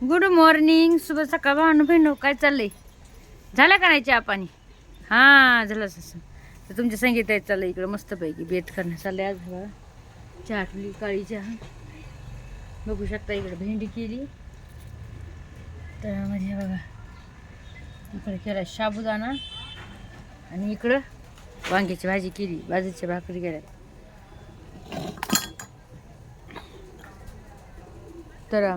Good morning शुभ सकाळ भावना बहिण काय चाललंय. झालं का नाही चहा पाणी? हां झालं असं तर तुमच्या संगीत आहे चाललं इकडं मस्तपैकी. बेत करणं चाललं आज बघा. चहा ठेवली काळी चहा. बघू शकता इकडं भेंडी केली. तर म्हणजे बघा इकडे केला साबुदाणा आणि इकडं वांग्याची भाजी केली बाजरीच्या भाकरी केल्या. तर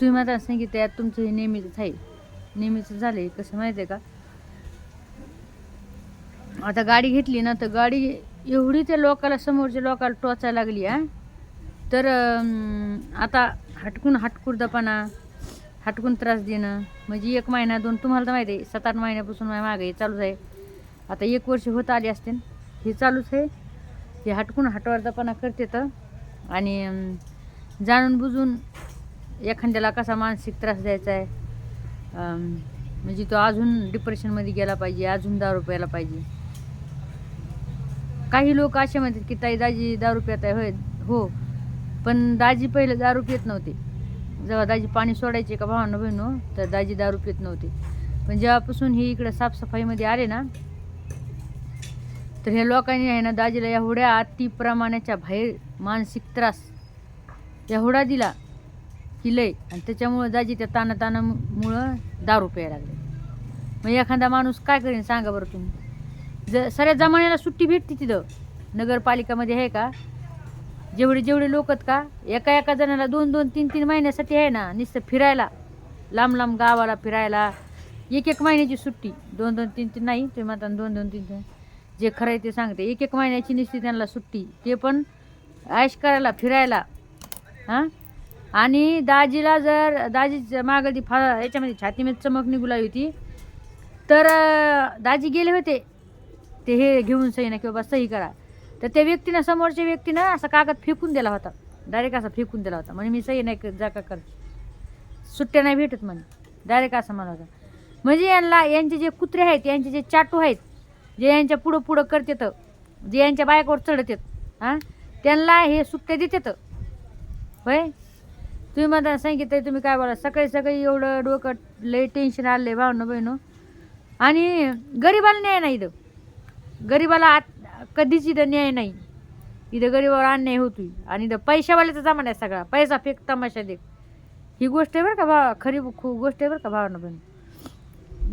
तुम्ही मात्र असं की त्यात तुमचं हे नेहमीच आहे. नेहमीच झालंय कसं माहिती आहे का? आता गाडी घेतली ना तर गाडी एवढी त्या लोकाला समोरच्या लोकाला टोचायला लागली आहे तर आता हटकून हटकुरदापणा हटकून त्रास देणं म्हणजे एक महिना दोन तुम्हाला तर माहिती आहे सात आठ महिन्यापासून मागे हे चालूच आहे. आता एक वर्ष होत आली असते हे चालूच आहे. हे हटकून हटवारदापणा करते तर. आणि जाणून बुजून एखाद्याला कसा मानसिक त्रास द्यायचा आहे? म्हणजे तो अजून डिप्रेशनमध्ये गेला पाहिजे अजून दारू प्यायला पाहिजे. काही लोक असे म्हणतात की ताई दाजी दारू पित आहे. होय हो. पण दाजी पहिलं दारू पित नव्हते. जेव्हा दाजी पाणी सोडायचे का भावानं बहिणू तर दाजी दारू पित नव्हते. पण जेव्हापासून हे इकडं साफसफाईमध्ये आले ना तर हे लोकांनी आहे ना दाजीला एवढ्या अतिप्रमाणाच्या बाहेर मानसिक त्रास एवढा दिला की लय. आणि त्याच्यामुळं दाजी त्या ताना तानामुळं दारू प्यायला लागले. मग एखादा माणूस काय करेन सांगा बरं तुम्ही. ज सऱ्या जमान्याला सुट्टी भेटते तिथं. नगरपालिकामध्ये आहे का? जेवढे जेवढे लोक आहेत का? एका एका जणाला दोन दोन तीन तीन महिन्यासाठी आहे ना नुसतं फिरायला. लांब लांब गावाला फिरायला. एक एक महिन्याची सुट्टी. दोन दोन तीन तीन नाही तुम्ही म्हणता दोन दोन तीन तीन. जे खरं आहे ते सांगते. एक एक महिन्याची निश्चित त्यांना सुट्टी. ते पण ऐश करायला फिरायला. हां? आणि दाजीला जर दाजीच्या मागं ती फा याच्यामध्ये छातीमध्ये चमक निघुलाई होती तर दाजी गेले होते. ते हे घेऊन सही ना किंवा सही करा. तर त्या व्यक्तीनं समोरच्या व्यक्तीनं असा कागद फेकून दिला होता. डायरेक्ट असा फेकून दिला होता. म्हणजे मी सही नाही जा का कर. सुट्ट्या नाही भेटत म्हणे. डायरेक्ट असं म्हणत होता. म्हणजे यांना यांचे जे कुत्रे आहेत यांचे जे चाटू आहेत जे यांच्या पुढं पुढं करतात जे यांच्या बायकावर चढतात हां त्यांना हे सुट्ट्या देतात. होय? तुम्ही मला सांगितलं तुम्ही काय बोला? सकाळी सकाळी एवढं डोकं लय टेन्शन आलं आहे भावनं बहिणू. आणि गरिबाला न्याय नाही इथं. गरिबाला आत कधीच इथं न्याय नाही. इथं गरिबावर अन्याय होतोय. आणि इथं पैशावाल्याचा जमाना आहे सगळा. पैसा फेक तमाशा देख. ही गोष्ट आहे बरं का भावा खरी खू गोष्ट आहे बरं का भावनं बहिणू?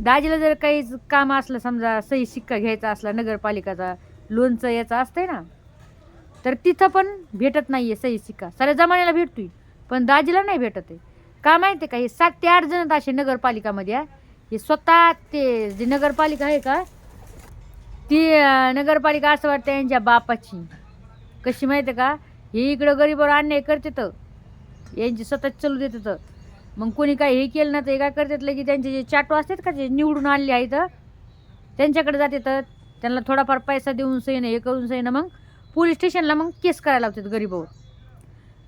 दाजीला जर काहीच काम असलं समजा सही शिक्का घ्यायचा असला नगरपालिकाचा लोनचं याचं असतंय ना तर तिथं पण भेटत नाही आहे सही शिक्का. साऱ्या जमान्याला भेटतोय. पण दाजीला नाही भेटत आहे. का माहिती आहे का? हे सात ते आठ जण असे नगरपालिकामध्ये आहे. हे स्वतः ते जे नगरपालिका आहे का ती नगरपालिका असं वाटतं यांच्या बापाची. कशी माहिती आहे का? हे इकडं गरीबावर अन्याय करते तर. यांची स्वतःच चालू देते तर. मग कोणी काय हे केलं ना तर हे काय करतात की त्यांचे जे चाटू असतात का जे निवडून आणले आहेत त्यांच्याकडे जाते तर. त्यांना थोडाफार पैसा देऊन सही हे करून सही मग पोलीस स्टेशनला मग केस करायला लावतात गरीबावर.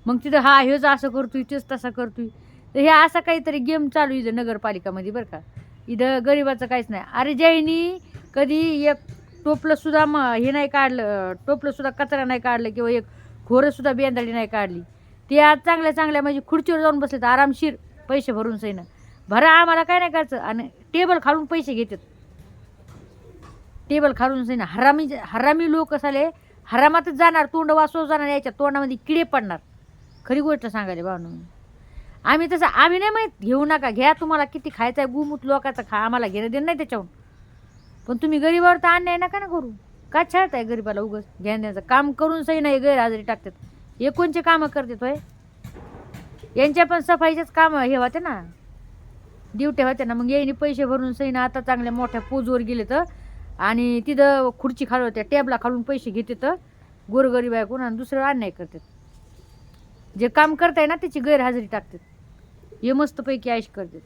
मग तिथं हा ह्योच असं करतोय तेच तसा करतोय. तर हे असा काहीतरी गेम चालू इथं नगरपालिकामध्ये बरं का. इथं गरिबाचं काहीच नाही. अरे ज्यांनी कधी एक टोपलंसुद्धा म हे नाही काढलं टोपलंसुद्धा कचरा नाही काढलं किंवा एक खोरंसुद्धा बेंदाडी नाही काढली. ते आज चांगल्या चांगल्या म्हणजे खुर्चीवर जाऊन बसले तर आरामशीर पैसे भरून सईनं भरा आम्हाला काय नाही करायचं. आणि टेबल खालून पैसे घेतात. टेबल खालून सईनं हरामी हरामी लोक असाले. हरामातच जाणार तोंड वाचव जाणार याच्या तोंडामध्ये किडे पडणार. खरी गोष्ट सांगायला भावनं आम्ही तसं आम्ही नाही माहीत घेऊ नका घ्या तुम्हाला किती खायचं आहे गुमूत लोकांचं खा आम्हाला घेणं देणं नाही त्याच्याहून पण तुम्ही गरीबावर तर अन्याय नका ना करू. का छळत आहे गरीबाला उगस घ्यान द्यायचं काम करून सही नाही गैरहाजरी टाकतात. हे कोणचे कामं करतात होय? यांच्या पण सफाईचेच कामं हे होते ना. दिवटे होत्या ना. मग यायनी पैसे भरून सही ना आता चांगल्या मोठ्या पोजवर गेले तर आणि तिथं खुर्ची खाल होत्या टेबला खालून पैसे घेते तर गोरगरीब आहे कोण आणि दुसरं अन्याय करतात. जे काम करताय ना त्याची गैरहजेरी टाकतात. हे मस्तपैकी ऐश करतात.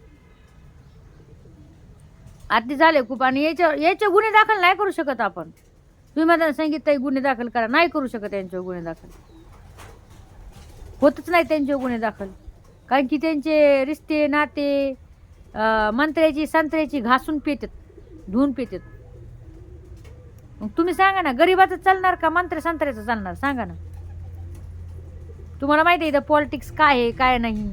आधी झाले खूप आणि याच्या याचे गुन्हे दाखल नाही करू शकत आपण. तुम्ही मला सांगितलं गुन्हे दाखल करा. नाही करू शकत यांच्यावर गुन्हे दाखल. होतच नाही त्यांच्यावर गुन्हे दाखल. कारण की त्यांचे रिश्ते नाते मंत्र्याची संत्र्याची घासून पेतात धुवून पितात. मग तुम्ही सांगा ना गरीबाचं चालणार का मंत्र्या संत्र्याचं चालणार? सांगा ना. तुम्हाला माहिती आहे इथं पॉलिटिक्स काय आहे काय नाही.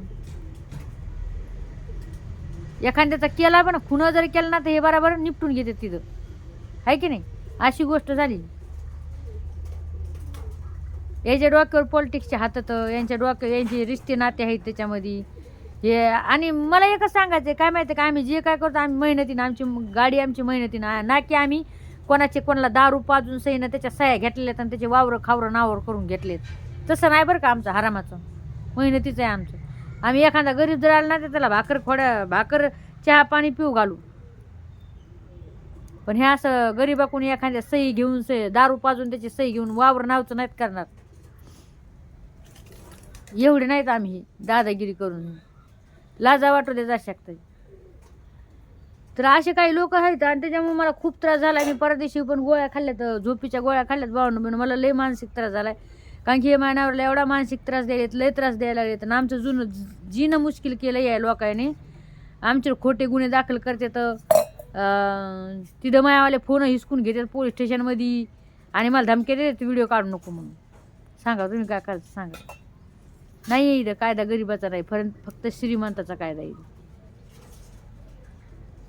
एखाद्याचा केला पण खुणं जरी केलं ना तर हे बरोबर निपटून घेतात तिथं. आहे की नाही? अशी गोष्ट झाली. याच्या डोक्यावर पॉलिटिक्सच्या हातात यांच्या डोक्या यांचे रिश्ते नाते आहेत त्याच्यामध्ये. हे आणि मला एकच सांगायचं आहे काय माहिती आहे का आम्ही जे काय करतो आम्ही मेहनतीनं आमची गाडी आमची मेहनतीनं ना की आम्ही कोणाचे कोणाला दारू पाजून सहीनं त्याच्या सह्या घेतलेल्यात आणि त्याचे वावरं खावरं नावर करून घेतलेत. तसं नाही बरं का आमचं हरामाचं. मेहनतीचं आहे आमचं. आम्ही एखादा गरीब जर आला ना तर त्याला भाकर खोड्या भाकर चहा पाणी पिऊ घालू. पण हे असं गरीबाकून एखाद्या सही घेऊन सही दारू पाजून त्याची सही घेऊन वावर नावचं नाहीत करणार. एवढे नाहीत आम्ही दादागिरी करून. लाजा वाटू दे जा शकता तर असे काही लोक आहेत आणि त्याच्यामुळे मला खूप त्रास झाला मी परदेशी पण गोळ्या खाल्ल्यात झोपीच्या गोळ्या खाल्ल्यात भावंड मला लय मानसिक त्रास झाला आहे कारण की हे मानावरला एवढा मानसिक त्रास द्यायला लय त्रास द्यायला लागले आणि आमचं जुनं जीनं मुश्किल केलं या लोकांनी. आमचे खोटे गुन्हे दाखल करतात. तिथं मायावाले फोन हिसकून घेतात पोलीस स्टेशनमध्ये आणि मला धमक्या देतात व्हिडिओ काढू नको म्हणून. सांगा तुम्ही काय करायचं सांगा. नाही आहे इथं कायदा गरिबाचा नाही फर फक्त श्रीमंताचा कायदा येईल इथं.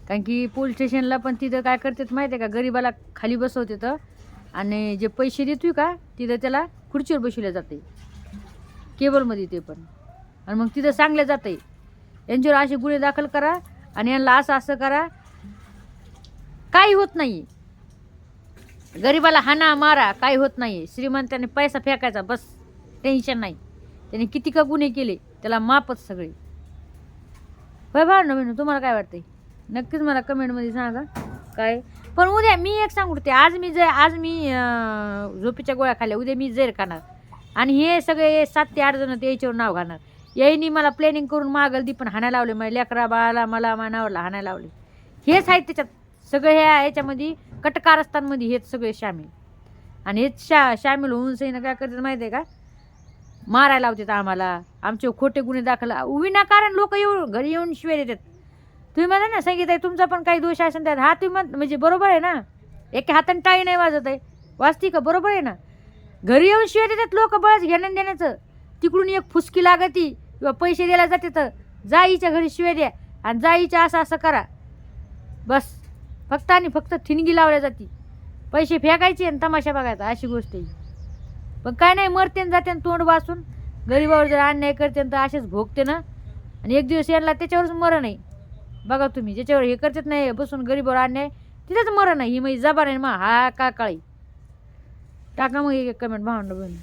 कारण की पोलीस स्टेशनला पण तिथं काय करतात माहिती आहे का? गरिबाला खाली बसवते तर आणि जे पैसे देतोय का तिथं त्याला खुर्चीवर बसवल्या जाते. केबलमध्ये ते पण. आणि मग तिथं सांगलं जाते. यांच्यावर असे गुन्हे दाखल करा आणि यांना असं असं करा. काही होत नाही. गरिबाला हाना मारा काही होत नाही. श्रीमंताने पैसा फेकायचा बस. टेन्शन नाही. त्याने किती का गुन्हे केले त्याला मापच सगळे. होय ना नवीन तुम्हाला काय वाटतंय? नक्कीच मला कमेंटमध्ये सांगा. काय? पण उद्या मी एक सांगू ते आज मी जर आज मी झोपीच्या झोपेच्या गोळ्या खाल्ल्या उद्या मी जर खाणार. आणि हे सगळे सात ते आठ जण यायच्यावर याच्यावर नाव घालणार. याईनी मला प्लॅनिंग करून मागल दी पण हाणायला लावले माझ्या लेकरा बाळाला मला मानावरला हाणायला लावले. हेच आहेत त्याच्यात. सगळे ह्या याच्यामध्ये कटकारस्थानमध्ये हेच सगळे सामील आणि हेच शा सामील होऊन सईनं काय करतात माहिती आहे का? मारायला लावतात आम्हाला. आमचे खोटे गुन्हे दाखल विनाकारण लोक येऊन घरी येऊन शिवाय देतात. तुम्ही मला ना संगीताई तुमचा पण काही दोष असेल त्यात. हा तुम्ही म्हण म्हणजे बरोबर आहे ना? एका हाताने टाळी नाही वाजत आहे. वाजती का? बरोबर आहे ना? घरी येऊन शिवाय देतात लोक बळच घेणं देण्याचं. तिकडून एक फुसकी लागती किंवा पैसे द्यायला जाते तर. जाईच्या घरी शिवाय द्या आणि जाईच्या असं असं करा. बस. फक्त आणि फक्त थिणगी लावल्या जाती. पैसे फेकायचे आणि तमाशा बघायचा अशी गोष्ट आहे. पण काय नाही मरते आणि जाते आणि तोंड वाचून. गरीबावर जर अन्याय करते तर असेच भोगते ना? आणि एक दिवस यांना त्याच्यावरच मरण आहे. बघा तुम्ही ज्याच्यावर हे करतात नाही बसून गरीबावर आणणे तिथेच मरण आहे. ही मग जबान आहे मग हा का काळी टाका मग एक कमेंट भावंड बहिणी.